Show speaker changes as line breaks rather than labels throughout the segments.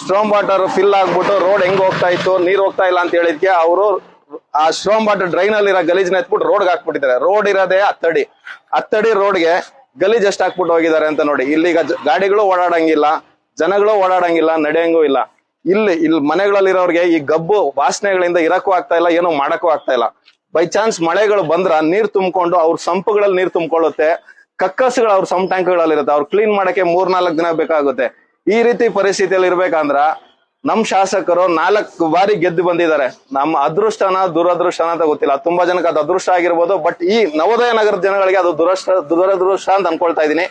Storm water fill ಆಗ್ಬಿಟ್ಟು road ಹೆಂಗ್ ಹೋಗ್ತಾ ಇತ್ತು, ನೀರ್ ಹೋಗ್ತಾ ಇಲ್ಲ ಅಂತ ಹೇಳಿದ್ಕೆ ಅವರು ಆ ಸ್ಟ್ರಾಂಗ್ ವಾಟರ್ ಡ್ರೈನ್ ಅಲ್ಲಿ ಇರೋ ಗಲೀಜ್ನ ಎತ್ಬಿಟ್ಟು ರೋಡ್ ಹಾಕ್ಬಿಟ್ಟಿದ್ದಾರೆ. ರೋಡ್ ಇರೋದೇ ಹತ್ತಡಿ. ಹತ್ತಡಿ ರೋಡ್ಗೆ ಗಲೀಜ್ ಎಷ್ಟು ಹಾಕ್ಬಿಟ್ಟು ಹೋಗಿದ್ದಾರೆ ಅಂತ ನೋಡಿ. ಇಲ್ಲಿಗ ಗಾಡಿಗಳು ಓಡಾಡಂಗಿಲ್ಲ, ಜನಗಳು ಓಡಾಡಂಗಿಲ್ಲ, ನಡೆಯಂಗೂ ಇಲ್ಲ. ಇಲ್ಲಿ ಇಲ್ಲಿ ಮನೆಗಳಲ್ಲಿರೋರ್ಗೆ ಈ ಗಬ್ಬು ವಾಸನೆಗಳಿಂದ ಇರಕ್ಕೂ ಆಗ್ತಾ ಇಲ್ಲ, ಏನೂ ಮಾಡಕ್ಕೂ ಆಗ್ತಾ ಇಲ್ಲ. ಬೈ ಚಾನ್ಸ್ ಮಳೆಗಳು ಬಂದ್ರ ನೀರ್ ತುಂಬಿಕೊಂಡು ಅವ್ರ ಸಂಪುಗಳಲ್ಲಿ ನೀರ್ ತುಂಬಿಕೊಳ್ಳುತ್ತೆ. ಕಕ್ಕಸ್ಗಳು ಅವ್ರ ಸಮ್ ಟ್ಯಾಂಕ್ಗಳಲ್ಲಿ ಇರುತ್ತೆ ಅವ್ರು ಕ್ಲೀನ್ ಮಾಡಕ್ಕೆ ಮೂರ್ನಾಲ್ಕು ದಿನ ಬೇಕಾಗುತ್ತೆ. ಈ ರೀತಿ ಪರಿಸ್ಥಿತಿಯಲ್ಲಿ ಇರ್ಬೇಕಂದ್ರ ನಮ್ ಶಾಸಕರು ನಾಲ್ಕು ಬಾರಿ ಗೆದ್ದು ಬಂದಿದ್ದಾರೆ. ನಮ್ಮ ಅದೃಷ್ಟನ ದುರದೃಷ್ಟ ಅಂತ ಗೊತ್ತಿಲ್ಲ. ತುಂಬಾ ಜನಕ್ಕೆ ಅದು ಅದೃಷ್ಟ ಆಗಿರ್ಬೋದು ಬಟ್ ಈ ನವೋದಯ ನಗರದ ಜನಗಳಿಗೆ ಅದು ದುರಷ್ಟ, ದುರದೃಷ್ಟ ಅಂತ ಅನ್ಕೊಳ್ತಾ ಇದ್ದೀನಿ.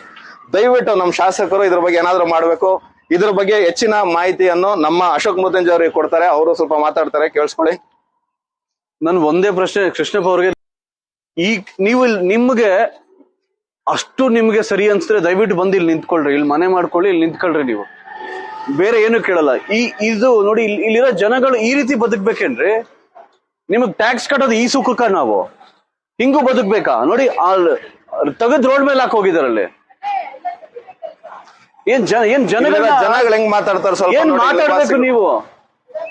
ದಯವಿಟ್ಟು ನಮ್ಮ ಶಾಸಕರು ಇದ್ರ ಬಗ್ಗೆ ಏನಾದ್ರು ಮಾಡ್ಬೇಕು. ಇದ್ರ ಬಗ್ಗೆ ಹೆಚ್ಚಿನ ಮಾಹಿತಿಯನ್ನು ನಮ್ಮ ಅಶೋಕ್ ಮುತ್ತಂಜಿ ಅವರಿಗೆ ಕೊಡ್ತಾರೆ. ಅವರು ಸ್ವಲ್ಪ ಮಾತಾಡ್ತಾರೆ, ಕೇಳಿಸ್ಕೊಳ್ಳಿ.
ನನ್ ಒಂದೇ ಪ್ರಶ್ನೆ, ಕೃಷ್ಣಪ್ಪ ಅವ್ರಿಗೆ. ಈ, ನೀವು ನಿಮ್ಗೆ ಅಷ್ಟು ನಿಮ್ಗೆ ಸರಿ ಅನ್ಸಿದ್ರೆ ದಯವಿಟ್ಟು ಬಂದು ಇಲ್ಲಿ ನಿಂತ್ಕೊಳ್ರಿ. ಇಲ್ಲಿ ಮನೆ ಮಾಡ್ಕೊಳ್ಳಿ ಇಲ್ಲಿ ನಿಂತ್ಕೊಳ್ರಿ ನೀವು. ಬೇರೆ ಏನು ಕೇಳಲ್ಲ. ಈ ಇದು ನೋಡಿ ಇಲ್ಲಿ ಇಲ್ಲಿರೋ ಜನಗಳು ಈ ರೀತಿ ಬದುಕ್ಬೇಕೇನ್ರಿ? ನಿಮಗ್ ಟ್ಯಾಕ್ಸ್ ಕಟ್ಟೋದು ಈ ಸುಖಕ್ಕ ನಾವು? ಹಿಂಗೂ ಬದುಕ್ಬೇಕಾ? ನೋಡಿ ತೆಗೆದ್ ರೋಡ್ ಮೇಲೆ ಹಾಕಿ ಹೋಗಿದಾರಲ್ಲಿ ಏನ್ ಜನ ಏನ್ ಜನಗಳ
ಜನಗಳು ಹೆಂಗ್ ಮಾತಾಡ್ತಾರೆ ಸ್ವಲ್ಪ
ಏನ್ ಮಾತಾಡ್ಬೇಕು ನೀವು?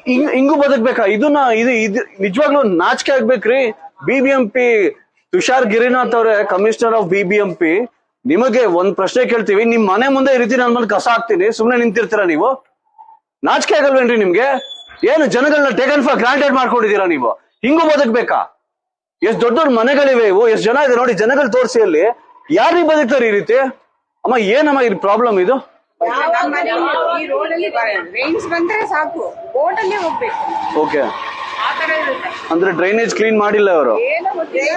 ಹಿಂಗ್ ಹಿಂಗೂ ಬದುಕ್ಬೇಕಾ? ಇದನ್ನ ಇದು ಇದು ನಿಜವಾಗ್ಲೂ ನಾಚಿಕೆ ಆಗ್ಬೇಕ್ರಿ. ಬಿಬಿಎಂಪಿ ತುಷಾರ್ ಗಿರಿನಾಥ್ ಅವ್ರೆ ಕಮಿಷನರ್ ಆಫ್ ಬಿಬಿಎಂಪಿ ನಿಮಗೆ ಒಂದ್ ಪ್ರಶ್ನೆ ಕೇಳ್ತೀವಿ. ನಿಮ್ ಮನೆ ಮುಂದೆ ಈ ರೀತಿ ನನ್ ಮೇಲೆ ಕಸ ಹಾಕ್ತೀನಿ. ಸುಮ್ನೆ ನಿಂತಿರ್ತೀರಾ ನೀವು? ನಾಚಿಕೆ ಆಗಲ್ವೇನ್ರಿ ನಿಮ್ಗೆ? ಏನು ಜನಗಳನ್ನ ಟೇಕನ್ ಫಾರ್ ಗ್ರಾಂಟೆಡ್ ಮಾಡ್ಕೊಂಡಿದೀರಾ ನೀವು? ಹಿಂಗೂ ಬದುಕ್ಬೇಕಾ? ಎಷ್ಟ್ ದೊಡ್ಡ ದೊಡ್ಡ ಮನೆಗಳಿವೆ ಇವು. ಎಷ್ಟ್ ಜನ ಇದೆ ನೋಡಿ ಜನಗಳು ತೋರಿಸಿ ಅಲ್ಲಿ. ಯಾರಿಗೆ ಬದುಕ್ತಾರೆ ಈ ರೀತಿ? ಅಮ್ಮ ಏನಮ್ಮ ಈ ಪ್ರಾಬ್ಲಮ್ ಇದು?
ಸಾಕು.
ಓಕೆ ಅಂದ್ರೆ ಡ್ರೈನೇಜ್ ಕ್ಲೀನ್ ಮಾಡಿಲ್ಲ ಅವರು.
ಏನೋ ಗೊತ್ತಿಲ್ಲ.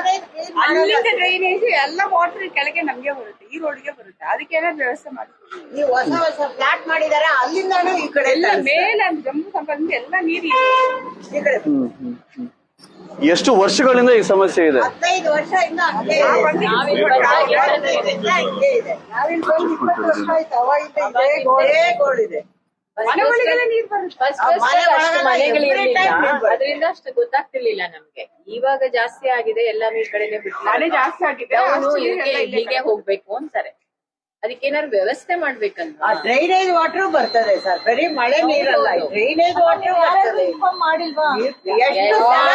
ಅಲ್ಲಿಂದ ಡ್ರೈನೇಜ್ ಎಲ್ಲ ವಾಟರ್ ಕೆಳಗೆ ನಮ್ಗೆ ಬರುತ್ತೆ ಈ ರೋಡ್ಗೆ ಬರುತ್ತೆ. ಅದಕ್ಕೆ ಏನಾದ್ರು ವ್ಯವಸ್ಥೆ ಮಾಡ್ತೀವಿ
ನೀವು ಹೊಸ ಹೊಸ ಫ್ಲಾಟ್ ಮಾಡಿದಾರೆ ಅಲ್ಲಿಂದಾನು ಈ ಕಡೆ
ಎಲ್ಲ ಮೇಲೆ ಜಮ್ಮು ಸಂಬಂಧ ಎಲ್ಲ ನೀರು
ಈ ಕಡೆ.
ಎಷ್ಟು ವರ್ಷಗಳಿಂದ ಈ ಸಮಸ್ಯೆ ಇದೆ?
ಹದಿನೈದು ವರ್ಷ ಹಂಗೆ ಇದೆ. ಎಲ್ಲ ಇದೆ ನಾವಿಲ್ಲಿ ಬಂದು ಇಪ್ಪತ್ತು ವರ್ಷ ಆಯ್ತು ಅವಾಗಿಂದ ಇದೇ ಗೋಡೆ ಗೋಳಿದೆ.
ಅದರಿಂದ ಅಷ್ಟು ಗೊತ್ತಾಗ್ತಿರ್ಲಿಲ್ಲ ನಮ್ಗೆ. ಇವಾಗ ಜಾಸ್ತಿ ಆಗಿದೆ ಎಲ್ಲ ಈ ಕಡೆನೆ ಬಿಟ್ಟು
ಜಾಸ್ತಿ ಆಗಿದೆ
ಇಲ್ಲಿಗೆ ಹೋಗ್ಬೇಕು ಅಂತಾರೆ. ಅದಕ್ಕೆ ಏನಾದ್ರು ವ್ಯವಸ್ಥೆ ಮಾಡ್ಬೇಕಂತ
ಆ ಡ್ರೈನೇಜ್ ವಾಟರ್ ಬರ್ತದೆ ಸರ್ ಬರೀ ಮಳೆ ನೀರಲ್ಲ ಡ್ರೈನೇಜ್ ವಾಟರ್ ಬರ್ತದೆ. ಮಾಡಿಲ್ವಾ? ಎಷ್ಟು ಸಲ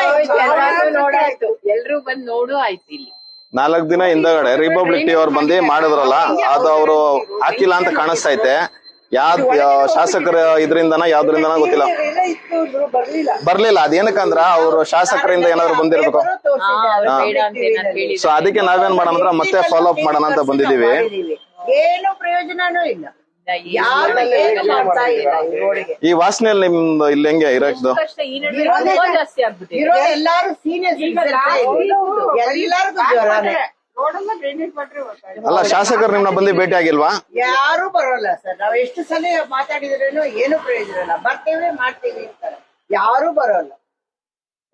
ಎಲ್ಲಾರು ನೋಡಾಯ್ತು ಎಲ್ರು ಬಂದ್ ನೋಡು ಆಯ್ತು ಇಲ್ಲಿ.
ನಾಲ್ಕು ದಿನ ಹಿಂದಗಡೆ ರಿಪಬ್ಲಿಕ್ ಟಿ ಅವ್ರು ಬಂದು ಮಾಡಿದ್ರಲ್ಲ ಅದು ಅವರು ಹಾಕಿಲ್ಲ ಅಂತ ಕಾಣಿಸ್ತೈತೆ ಯಾವ ಶಾಸಕರ ಇದರಿಂದನ ಯಾವ್ದ್ರಿಂದನ ಗೊತ್ತಿಲ್ಲ.
ಬರ್ಲಿಲ್ಲ.
ಅದೇನಕ್ಕಂದ್ರ ಅವರು ಶಾಸಕರಿಂದ ಏನಾದ್ರು ಬಂದಿರ್ಬೇಕು. ಸೊ ಅದಕ್ಕೆ ನಾವೇನ್ ಮಾಡೋಣ ಅಂದ್ರೆ ಮತ್ತೆ ಫಾಲೋ ಅಪ್ ಮಾಡೋಣ ಅಂತ ಬಂದಿದೀವಿ
ಏನು ಪ್ರಯೋಜನನೂ ಇಲ್ಲ. ಈ
ವಾಸನೆಯಲ್ಲಿ ನಿಮ್ದು ಇಲ್ಲಿ ಹೆಂಗೆ ಇರೋದು?
ಎಲ್ಲಾರು ಸೀನಿಯರ್ ಎಲ್ಲರಿಗೂ
ಅಲ್ಲ ಶಾಸಕರು ನಿಮ್ನ ಬಂದು ಭೇಟಿ ಆಗಿಲ್ವಾ?
ಯಾರು ಬರೋಲ್ಲ ಸರ್. ನಾವ್ ಎಷ್ಟು ಸಲ ಮಾತಾಡಿದ್ರೇನು ಏನು ಪ್ರಯೋಜನ ಇಲ್ಲ. ಬರ್ತೇವೆ ಮಾಡ್ತೀವಿ ಅಂತಾರೆ. ಯಾರು ಬರೋಲ್ಲ.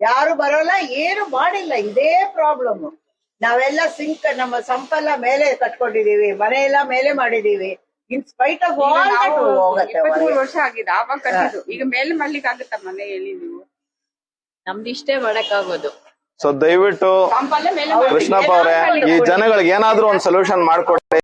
ಯಾರು ಬರೋಲ್ಲ ಏನು ಮಾಡಿಲ್ಲ. ಇದೇ ಪ್ರಾಬ್ಲಮ್ ನಾವೆಲ್ಲ ಸಿಂಕ್ ನಮ್ಮ ಸಂಪೆಲ್ಲ ಮೇಲೆ ಕಟ್ಕೊಂಡಿದೀವಿ ಮನೆ ಎಲ್ಲ ಮೇಲೆ ಮಾಡಿದೀವಿ ಇನ್ ಸ್ಪೈಟ್ ಆಫ್ ಆಲ್ ಹೋಗತ್ತೆ
ಇಪ್ಪತ್ಮೂರು ವರ್ಷ ಆಗಿದೆ. ಆವಾಗ ಕಟ್ಟಿದ್ದು. ಈಗ ಮೇಲೆ ಮಾಡ್ಲಿಕ್ಕೆ ಆಗುತ್ತಾ ಮನೆಯಲ್ಲಿ ನೀವು?
ನಮ್ದು ಇಷ್ಟೇ ಮಾಡಕ್ ಆಗೋದು
ಸೊ ದಯವಿಟ್ಟು ಕೃಷ್ಣಪ್ಪ ಅವರೇ ಈ ಜನಗಳಿಗೆ ಏನಾದ್ರೂ ಒಂದು ಸೊಲ್ಯೂಷನ್ ಮಾಡ್ಕೊಡಿ